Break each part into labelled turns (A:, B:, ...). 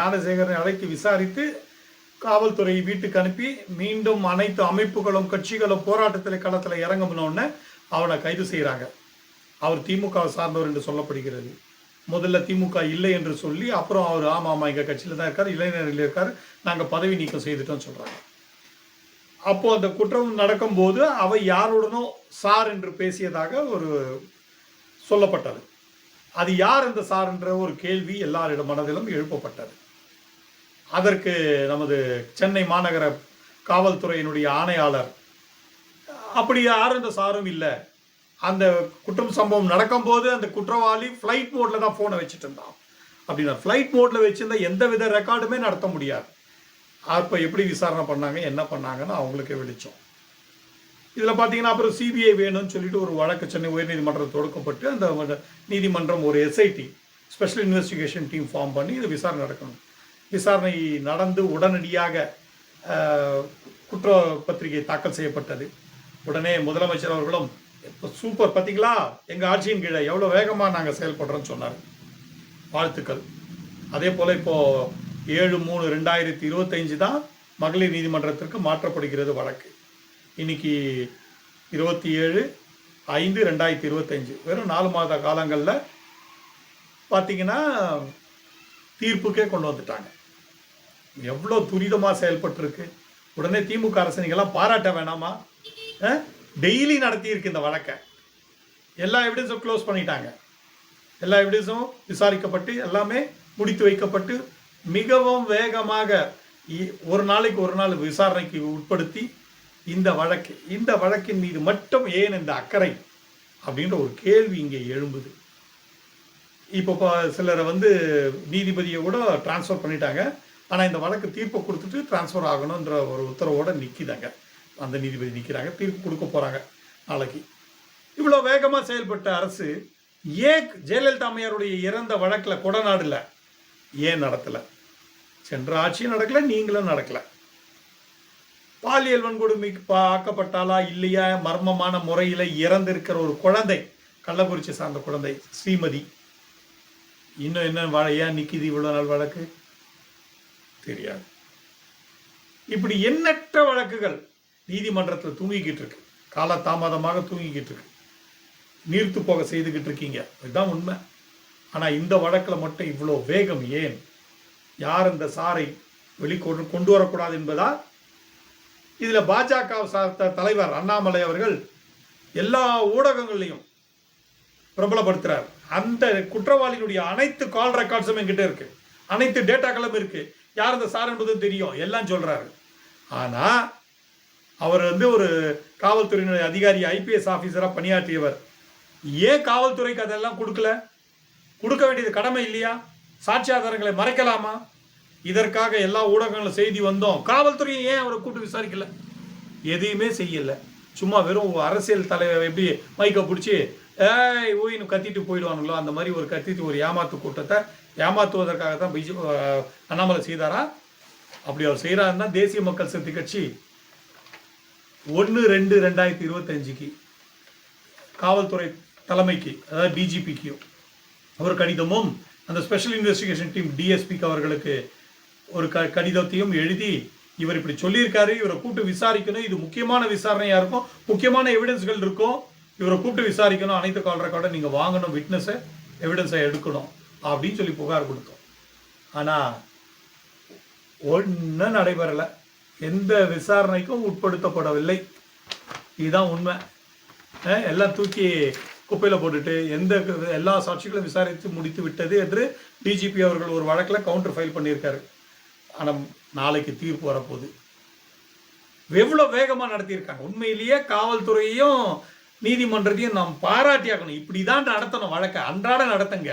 A: ஞானசேகரனை அழைத்து விசாரித்து காவல்துறை வீட்டுக்கு அனுப்பி மீண்டும் அனைத்து அமைப்புகளும் கட்சிகளும் போராட்டத்தில் களத்தில் இறங்கணும்னு அவனை கைது செய்கிறாங்க அவர் திமுக சார்ந்தவர் என்று சொல்லப்படுகிறது. முதல்ல திமுக இல்லை என்று சொல்லி அப்புறம் அவர் ஆமாம் ஆமாம் எங்கள் கட்சியில் தான் இருக்கார் இளைஞர்கள் இருக்கார் நாங்கள் பதவி நீக்கம் செய்துட்டோம்னு சொல்கிறாங்க அப்போது அந்த குற்றம் நடக்கும்போது அவை யாருடனோ சார் என்று பேசியதாக ஒரு சொல்லப்பட்டது. அது யார் அந்த சார் என்ற ஒரு கேள்வி எல்லாரிடம் மனதிலும் எழுப்பப்பட்டது. அதற்கு நமது சென்னை மாநகர காவல்துறையினுடைய ஆணையாளர் அப்படி யாரும் இந்த சாரும் இல்லை. அந்த குற்றம் சம்பவம் நடக்கும்போது அந்த குற்றவாளி ஃப்ளைட் மோட்ல தான் ஃபோனை வச்சுட்டு இருந்தான். அப்படின்னா ஃப்ளைட் மோட்ல வச்சுருந்தா எந்த வித ரெக்கார்டுமே நடத்த முடியாது. அப்போ எப்படி விசாரணை பண்ணாங்க என்ன பண்ணாங்கன்னு அவங்களுக்கே வெளிச்சம். இதில் பார்த்தீங்கன்னா அப்புறம் சிபிஐ வேணும்னு சொல்லிட்டு ஒரு வழக்கு சென்னை உயர்நீதிமன்றம் தொடுக்கப்பட்டு அந்த நீதிமன்றம் ஒரு SIT special investigation team form பண்ணி இது விசாரணை நடக்கணும். விசாரணை நடந்து உடனடியாக குற்ற பத்திரிகை தாக்கல் செய்யப்பட்டது. உடனே முதலமைச்சர் அவர்களும் இப்போ சூப்பர் பார்த்தீங்களா? எங்கள் ஆட்சியின் கீழே எவ்வளோ வேகமாக நாங்கள் செயல்படுறோன்னு சொன்னார். வாழ்த்துக்கள். அதே போல் இப்போது ஏழு மூணு ரெண்டாயிரத்தி இருபத்தைஞ்சு தான் மகளிர் நீதிமன்றத்திற்கு மாற்றப்படுகிறது வழக்கு. இன்னைக்கு இருபத்தி ஏழு ஐந்து ரெண்டாயிரத்தி இருபத்தஞ்சு. வெறும் நாலு மாத காலங்களில் பார்த்தீங்கன்னா தீர்ப்புக்கே கொண்டு வந்துட்டாங்க. எவ்வளோ துரிதமாக செயல்பட்டுருக்கு? உடனே திமுக அரசு நீங்கள்லாம் பாராட்ட வேணாமா? டெய்லி நடத்தியிருக்கு இந்த வழக்கை. எல்லா எவிடன்ஸும் க்ளோஸ் பண்ணிட்டாங்க. எல்லா எவிடன்ஸும் விசாரிக்கப்பட்டு எல்லாமே முடித்து வைக்கப்பட்டு மிகவும் வேகமாக இ- ஒரு நாளைக்கு ஒரு நாள் விசாரணைக்கு உட்படுத்தி இந்த வழக்கு இந்த வழக்கின் மீது மட்டும் ஏன் இந்த அக்கறை அப்படின்ற ஒரு கேள்வி இங்கே எழும்புது. இப்போ சிலரை வந்து நீதிபதியை கூட டிரான்ஸ்ஃபர் பண்ணிட்டாங்க. ஆனால் இந்த வழக்கு தீர்ப்பை கொடுத்துட்டு டிரான்ஸ்ஃபர் ஆகணுன்ற ஒரு உத்தரவோடு நிற்கிதாங்க அந்த நீதிபதி நிற்கிறாங்க தீர்ப்பு கொடுக்க போகிறாங்க நாளைக்கு. இவ்வளோ வேகமாக செயல்பட்ட அரசு ஏன் ஜெயலலிதா அம்மையாருடைய இறந்த வழக்கில் கொடநாடில்? ஏன் நடத்தலை? சென்ற ஆட்சியும் நடக்கலை நீங்களும் நடக்கல. பாலியல் வன்கொடுமைக்கு பா- ஆக்கப்பட்டாளா இல்லையா? மர்மமான முறையில் இறந்திருக்கிற ஒரு குழந்தை கள்ளக்குறிச்சி சார்ந்த குழந்தை ஸ்ரீமதி. இன்னும் என்ன வழ- ஏன் நிற்கிது இவ்வளோ நாள் வழக்கு? தெரியாது. இப்படி எண்ணற்ற வழக்குகள் நீதிமன்றத்தில் தூங்கிக்கிட்டு இருக்கு கால தாமதமாக தூங்கிக்கிட்டு இருக்கு நீர்த்து போக செய்துக்கிட்டு இருக்கீங்க. இதுதான் உண்மை. ஆனால் இந்த வழக்கில் மட்டும் இவ்வளோ வேகம் ஏன்? யார் இந்த சாரை வெளிக்கொண்டு கொண்டு வரக்கூடாது என்பதா இதில் பாஜக சார்ந்த தலைவர் அண்ணாமலை அவர்கள் எல்லா ஊடகங்கள்லையும் பிரபலப்படுத்துகிறார் அந்த குற்றவாளியினுடைய அனைத்து கால் ரெக்கார்ட்ஸும் என்கிட்ட இருக்கு. அனைத்து டேட்டாக்களும் இருக்கு. யார் இந்த சார் என்பது தெரியும். எல்லாம் சொல்கிறாரு ஆனால் அவர் வந்து ஒரு காவல்துறையினுடைய அதிகாரி ஐபிஎஸ் ஆஃபீஸராக பணியாற்றியவர். ஏன் காவல்துறைக்கு அதெல்லாம் கொடுக்கல? கொடுக்க வேண்டியது கடமை இல்லையா? சாட்சி ஆதாரங்களை மறைக்கலாமா? இதற்காக எல்லா ஊடகங்களும் செய்தி வந்தோம். காவல்துறையை ஏன் அவரை கூட்டு விசாரிக்கல? எதையுமே செய்யலை. சும்மா வெறும் அரசியல் தலைவர் எப்படி மைக்கை பிடிச்சி ஏய் ஊயின்னு கத்திட்டு போயிடுவானுங்களோ? அந்த மாதிரி ஒரு கத்திட்டு ஒரு ஏமாத்து கூட்டத்தை ஏமாத்துவதற்காக தான் பிஜே அண்ணாமலை செய்தாரா? அப்படி அவர் செய்கிறாருன்னா தேசிய மக்கள் சக்தி கட்சி ஒன்று ரெண்டு ரெண்டாயிரத்தி இருபத்தஞ்சுக்கு காவல்துறை தலைமைக்கு அதாவது டிஜிபிக்கு ஒரு கடிதமும் அந்த ஸ்பெஷல் இன்வெஸ்டிகேஷன் டீம் டிஎஸ்பிக்கு அவர்களுக்கு ஒரு க கடிதத்தையும் எழுதி இவர் இப்படி சொல்லியிருக்காரு. இவரை கூப்பிட்டு விசாரிக்கணும். இது முக்கியமான விசாரணையாக இருக்கும். முக்கியமான எவிடன்ஸ்கள் இருக்கும். இவரை கூப்பிட்டு விசாரிக்கணும் அனைத்து கால் ரெக்கார்டை நீங்கள் வாங்கணும் விட்னஸை எவிடன்ஸை எடுக்கணும் அப்படின்னு சொல்லி புகார் கொடுத்தோம். ஆனால் ஒன்றும் நடைபெறலை. எந்த விசாரணைக்கும் உட்படுத்தப்படவில்லை. இதுதான் உண்மை. எல்லாம் தூக்கி குப்பையில் போட்டுட்டு எந்த எல்லா சாட்சிகளும் விசாரித்து முடித்து விட்டது என்று டிஜிபி அவர்கள் ஒரு வழக்கில் கவுண்டர் ஃபைல் பண்ணியிருக்காரு. ஆனால் நாளைக்கு தீர்ப்பு வரப்போகுது. எவ்வளோ வேகமாக நடத்தியிருக்காங்க. உண்மையிலேயே காவல்துறையும் நீதிமன்றத்தையும் நாம் பாராட்டியாக்கணும் இப்படி தான் நடத்தணும் வழக்கை. அன்றாட நடத்துங்க.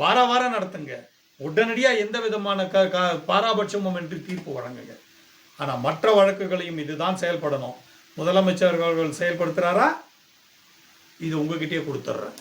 A: வார வாரம் நடத்துங்க. உடனடியாக எந்த விதமான க க பாராபட்சமும் என்று தீர்ப்பு வழங்குங்க. ஆனால் மற்ற வழக்குகளையும் இதுதான் செயல்படணும். முதலமைச்சர் அவர்கள் செயல்படுத்துகிறாரா இது உங்ககிட்டயே கொடுத்துட்றேன்